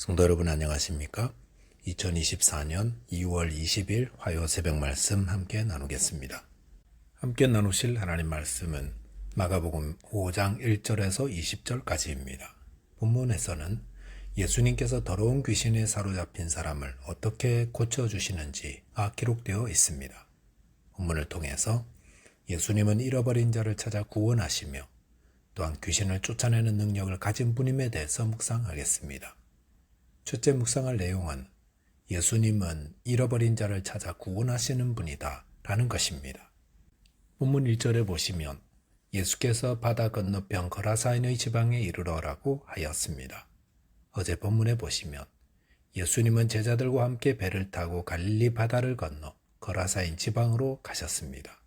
성도 여러분 안녕하십니까? 2024년 2월 20일 화요 새벽 말씀 함께 나누겠습니다. 함께 나누실 하나님 말씀은 마가복음 5장 1절에서 20절까지입니다. 본문에서는 예수님께서 더러운 귀신에 사로잡힌 사람을 어떻게 고쳐주시는지가 기록되어 있습니다. 본문을 통해서 예수님은 잃어버린 자를 찾아 구원하시며 또한 귀신을 쫓아내는 능력을 가진 분임에 대해서 묵상하겠습니다. 첫째 묵상할 내용은 예수님은 잃어버린 자를 찾아 구원하시는 분이다 라는 것입니다. 본문 1절에 보시면 예수께서 바다 건너편 거라사인의 지방에 이르러라고 하였습니다. 어제 본문에 보시면 예수님은 제자들과 함께 배를 타고 갈릴리 바다를 건너 거라사인 지방으로 가셨습니다.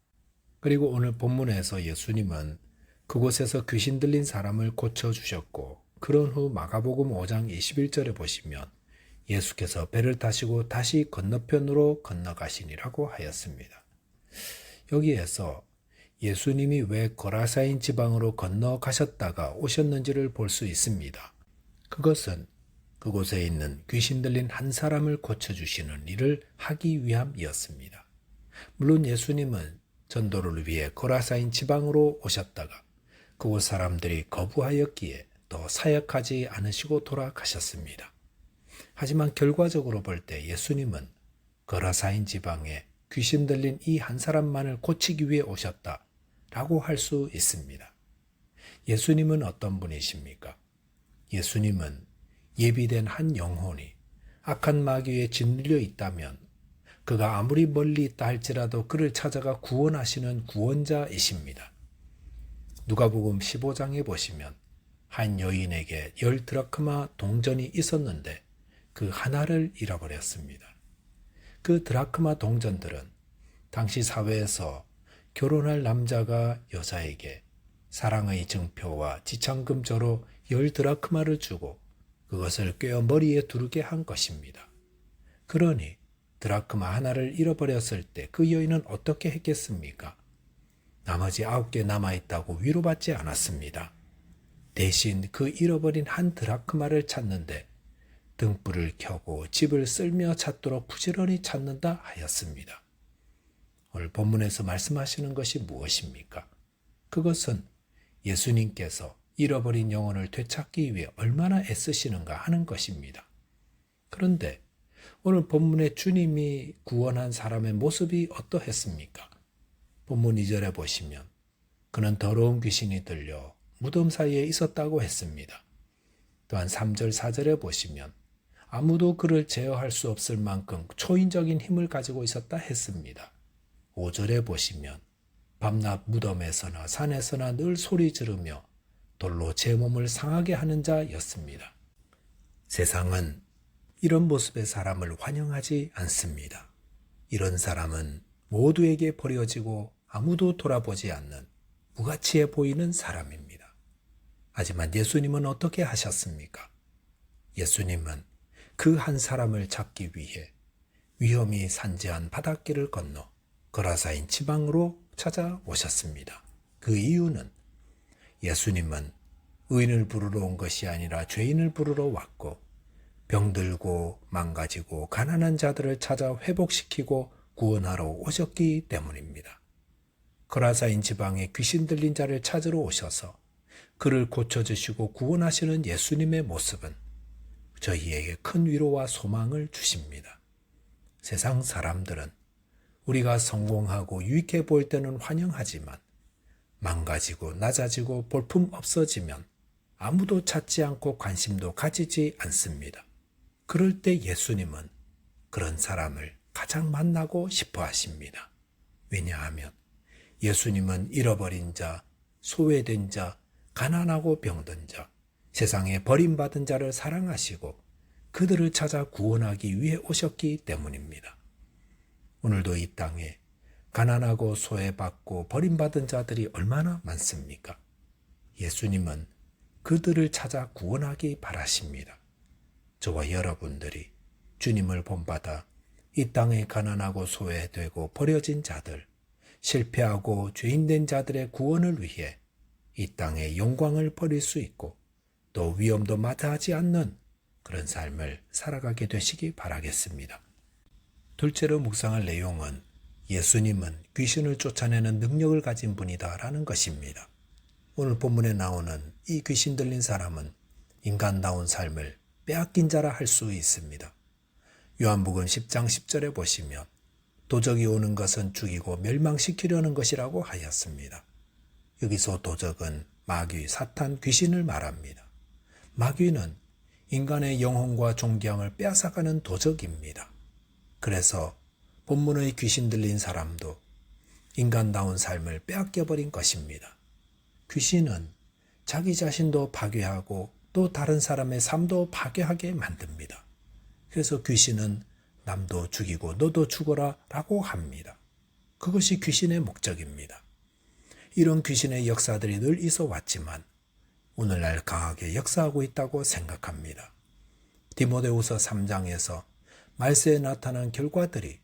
그리고 오늘 본문에서 예수님은 그곳에서 귀신 들린 사람을 고쳐주셨고 그런 후 마가복음 5장 21절에 보시면 예수께서 배를 타시고 다시 건너편으로 건너가시니라고 하였습니다. 여기에서 예수님이 왜 거라사인 지방으로 건너가셨다가 오셨는지를 볼 수 있습니다. 그것은 그곳에 있는 귀신 들린 한 사람을 고쳐주시는 일을 하기 위함이었습니다. 물론 예수님은 전도를 위해 거라사인 지방으로 오셨다가 그곳 사람들이 거부하였기에 더 사역하지 않으시고 돌아가셨습니다. 하지만 결과적으로 볼 때 예수님은 거라사인 지방에 귀신 들린 이 한 사람만을 고치기 위해 오셨다 라고 할 수 있습니다. 예수님은 어떤 분이십니까? 예수님은 예비된 한 영혼이 악한 마귀에 짓눌려 있다면 그가 아무리 멀리 있다 할지라도 그를 찾아가 구원하시는 구원자이십니다. 누가복음 15장에 보시면 한 여인에게 열 드라크마 동전이 있었는데 그 하나를 잃어버렸습니다. 그 드라크마 동전들은 당시 사회에서 결혼할 남자가 여자에게 사랑의 증표와 지창금조로 열 드라크마를 주고 그것을 꿰어 머리에 두르게 한 것입니다. 그러니 드라크마 하나를 잃어버렸을 때 그 여인은 어떻게 했겠습니까? 나머지 아홉 개 남아있다고 위로받지 않았습니다. 대신 그 잃어버린 한 드라크마를 찾는데 등불을 켜고 집을 쓸며 찾도록 부지런히 찾는다 하였습니다. 오늘 본문에서 말씀하시는 것이 무엇입니까? 그것은 예수님께서 잃어버린 영혼을 되찾기 위해 얼마나 애쓰시는가 하는 것입니다. 그런데 오늘 본문의 주님이 구원한 사람의 모습이 어떠했습니까? 본문 2절에 보시면 그는 더러운 귀신이 들려 무덤 사이에 있었다고 했습니다. 또한 3절, 4절에 보시면 아무도 그를 제어할 수 없을 만큼 초인적인 힘을 가지고 있었다 했습니다. 5절에 보시면 밤낮 무덤에서나 산에서나 늘 소리 지르며 돌로 제 몸을 상하게 하는 자였습니다. 세상은 이런 모습의 사람을 환영하지 않습니다. 이런 사람은 모두에게 버려지고 아무도 돌아보지 않는 무가치해 보이는 사람입니다. 하지만 예수님은 어떻게 하셨습니까? 예수님은 그 한 사람을 잡기 위해 위험이 산재한 바닷길을 건너 거라사인 지방으로 찾아오셨습니다. 그 이유는 예수님은 의인을 부르러 온 것이 아니라 죄인을 부르러 왔고 병들고 망가지고 가난한 자들을 찾아 회복시키고 구원하러 오셨기 때문입니다. 거라사인 지방에 귀신 들린 자를 찾으러 오셔서 그를 고쳐주시고 구원하시는 예수님의 모습은 저희에게 큰 위로와 소망을 주십니다. 세상 사람들은 우리가 성공하고 유익해 보일 때는 환영하지만 망가지고 낮아지고 볼품 없어지면 아무도 찾지 않고 관심도 가지지 않습니다. 그럴 때 예수님은 그런 사람을 가장 만나고 싶어 하십니다. 왜냐하면 예수님은 잃어버린 자, 소외된 자, 가난하고 병든 자, 세상에 버림받은 자를 사랑하시고 그들을 찾아 구원하기 위해 오셨기 때문입니다. 오늘도 이 땅에 가난하고 소외받고 버림받은 자들이 얼마나 많습니까? 예수님은 그들을 찾아 구원하기 바라십니다. 저와 여러분들이 주님을 본받아 이 땅에 가난하고 소외되고 버려진 자들, 실패하고 죄인된 자들의 구원을 위해 이 땅에 영광을 버릴 수 있고 또 위험도 마다하지 않는 그런 삶을 살아가게 되시기 바라겠습니다. 둘째로 묵상할 내용은 예수님은 귀신을 쫓아내는 능력을 가진 분이다라는 것입니다. 오늘 본문에 나오는 이 귀신 들린 사람은 인간다운 삶을 빼앗긴 자라 할 수 있습니다. 요한복음 10장 10절에 보시면 도적이 오는 것은 죽이고 멸망시키려는 것이라고 하였습니다. 여기서 도적은 마귀, 사탄, 귀신을 말합니다. 마귀는 인간의 영혼과 존경을 빼앗아가는 도적입니다. 그래서 본문의 귀신 들린 사람도 인간다운 삶을 빼앗겨버린 것입니다. 귀신은 자기 자신도 파괴하고 또 다른 사람의 삶도 파괴하게 만듭니다. 그래서 귀신은 남도 죽이고 너도 죽어라 라고 합니다. 그것이 귀신의 목적입니다. 이런 귀신의 역사들이 늘 있어 왔지만 오늘날 강하게 역사하고 있다고 생각합니다. 디모데후서 3장에서 말세에 나타난 결과들이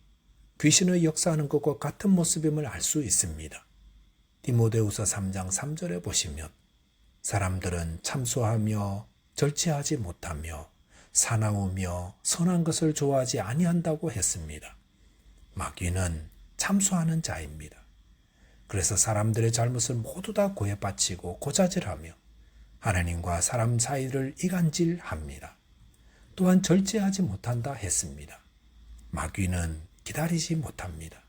귀신의 역사하는 것과 같은 모습임을 알 수 있습니다. 디모데후서 3장 3절에 보시면 사람들은 참소하며 절제하지 못하며 사나우며 선한 것을 좋아하지 아니한다고 했습니다. 마귀는 참소하는 자입니다. 그래서 사람들의 잘못을 모두 다 고해바치고 고자질하며 하나님과 사람 사이를 이간질합니다. 또한 절제하지 못한다 했습니다. 마귀는 기다리지 못합니다.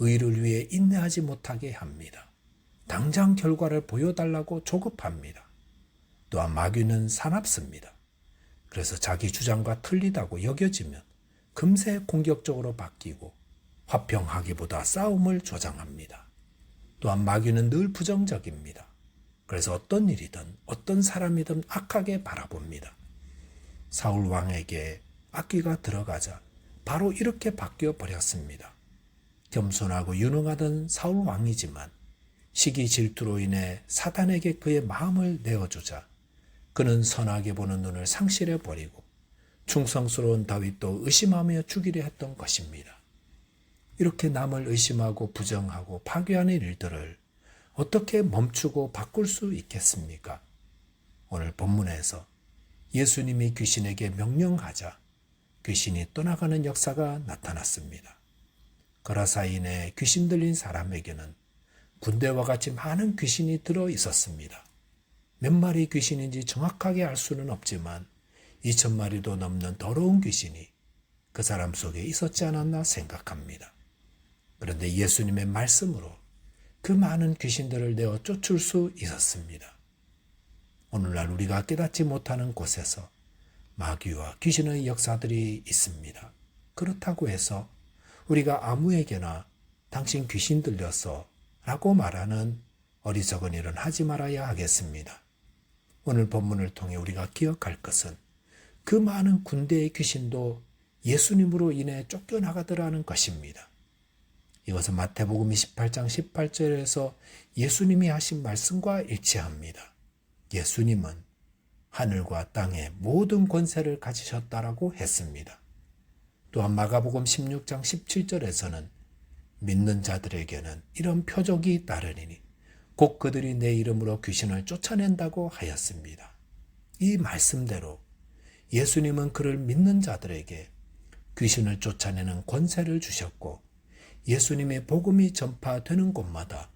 의를 위해 인내하지 못하게 합니다. 당장 결과를 보여달라고 조급합니다. 또한 마귀는 사납습니다. 그래서 자기 주장과 틀리다고 여겨지면 금세 공격적으로 바뀌고 화평하기보다 싸움을 조장합니다. 또한 마귀는 늘 부정적입니다. 그래서 어떤 일이든 어떤 사람이든 악하게 바라봅니다. 사울 왕에게 악기가 들어가자 바로 이렇게 바뀌어 버렸습니다. 겸손하고 유능하던 사울 왕이지만 시기 질투로 인해 사단에게 그의 마음을 내어주자 그는 선하게 보는 눈을 상실해 버리고 충성스러운 다윗도 의심하며 죽이려 했던 것입니다. 이렇게 남을 의심하고 부정하고 파괴하는 일들을 어떻게 멈추고 바꿀 수 있겠습니까? 오늘 본문에서 예수님이 귀신에게 명령하자 귀신이 떠나가는 역사가 나타났습니다. 거라사인에 귀신 들린 사람에게는 군대와 같이 많은 귀신이 들어 있었습니다. 몇 마리 귀신인지 정확하게 알 수는 없지만 2천 마리도 넘는 더러운 귀신이 그 사람 속에 있었지 않았나 생각합니다. 그런데 예수님의 말씀으로 그 많은 귀신들을 내어 쫓을 수 있었습니다. 오늘날 우리가 깨닫지 못하는 곳에서 마귀와 귀신의 역사들이 있습니다. 그렇다고 해서 우리가 아무에게나 당신 귀신 들렸어 라고 말하는 어리석은 일은 하지 말아야 하겠습니다. 오늘 본문을 통해 우리가 기억할 것은 그 많은 군대의 귀신도 예수님으로 인해 쫓겨나가더라는 것입니다. 이것은 마태복음 28장 18절에서 예수님이 하신 말씀과 일치합니다. 예수님은 하늘과 땅의 모든 권세를 가지셨다라고 했습니다. 또한 마가복음 16장 17절에서는 믿는 자들에게는 이런 표적이 따르니니 곧 그들이 내 이름으로 귀신을 쫓아낸다고 하였습니다. 이 말씀대로 예수님은 그를 믿는 자들에게 귀신을 쫓아내는 권세를 주셨고 예수님의 복음이 전파되는 곳마다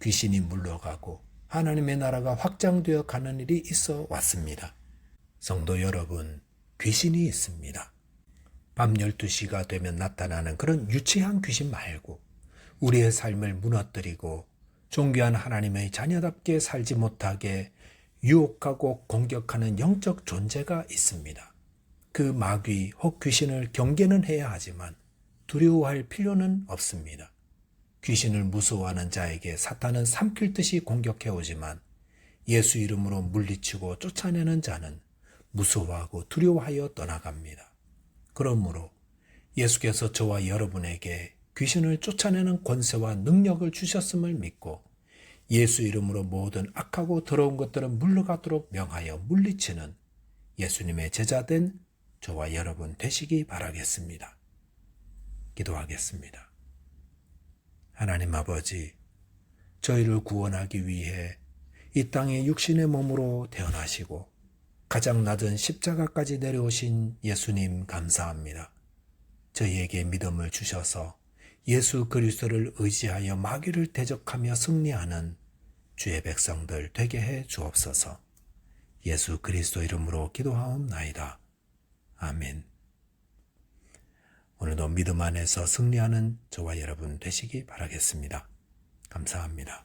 귀신이 물러가고 하나님의 나라가 확장되어 가는 일이 있어 왔습니다. 성도 여러분, 귀신이 있습니다. 밤 12시가 되면 나타나는 그런 유치한 귀신 말고 우리의 삶을 무너뜨리고 존귀한 하나님의 자녀답게 살지 못하게 유혹하고 공격하는 영적 존재가 있습니다. 그 마귀 혹 귀신을 경계는 해야 하지만 두려워할 필요는 없습니다. 귀신을 무서워하는 자에게 사탄은 삼킬 듯이 공격해 오지만 예수 이름으로 물리치고 쫓아내는 자는 무서워하고 두려워하여 떠나갑니다. 그러므로 예수께서 저와 여러분에게 귀신을 쫓아내는 권세와 능력을 주셨음을 믿고 예수 이름으로 모든 악하고 더러운 것들은 물러가도록 명하여 물리치는 예수님의 제자된 저와 여러분 되시기 바라겠습니다. 기도하겠습니다. 하나님 아버지, 저희를 구원하기 위해 이 땅에 육신의 몸으로 태어나시고 가장 낮은 십자가까지 내려오신 예수님 감사합니다. 저희에게 믿음을 주셔서 예수 그리스도를 의지하여 마귀를 대적하며 승리하는 주의 백성들 되게 해 주옵소서. 예수 그리스도 이름으로 기도하옵나이다. 아멘. 오늘도 믿음 안에서 승리하는 저와 여러분 되시기 바라겠습니다. 감사합니다.